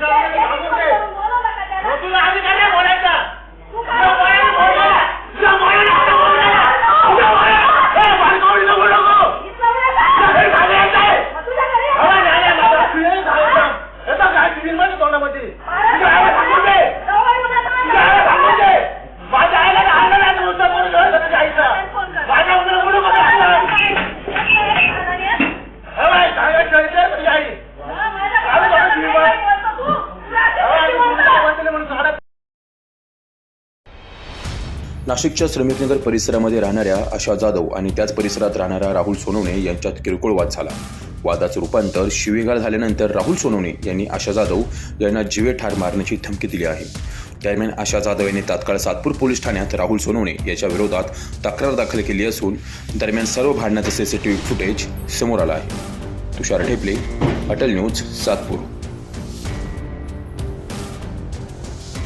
God. नाशिकच्या श्रमिकनगर परिसरामध्ये राहणाऱ्या आशा जाधव आणि त्याच परिसरात राहणाऱ्या राहुल सोनवणे यांच्यात किरकोळ वाद झाला. वादाचं रूपांतर शिवेगाळ झाल्यानंतर राहुल सोनवणे यांनी आशा जाधव यांना जीवे ठार मारण्याची धमकी दिली आहे. दरम्यान आशा जाधव यांनी तात्काळ सातपूर पोलीस ठाण्यात राहुल सोनवणे याच्या विरोधात तक्रार दाखल केली असून दरम्यान सर्व भांडणाचं सीसीटीव्ही फुटेज समोर आलं आहे. तुषार ठेपले अटल न्यूज सातपूर.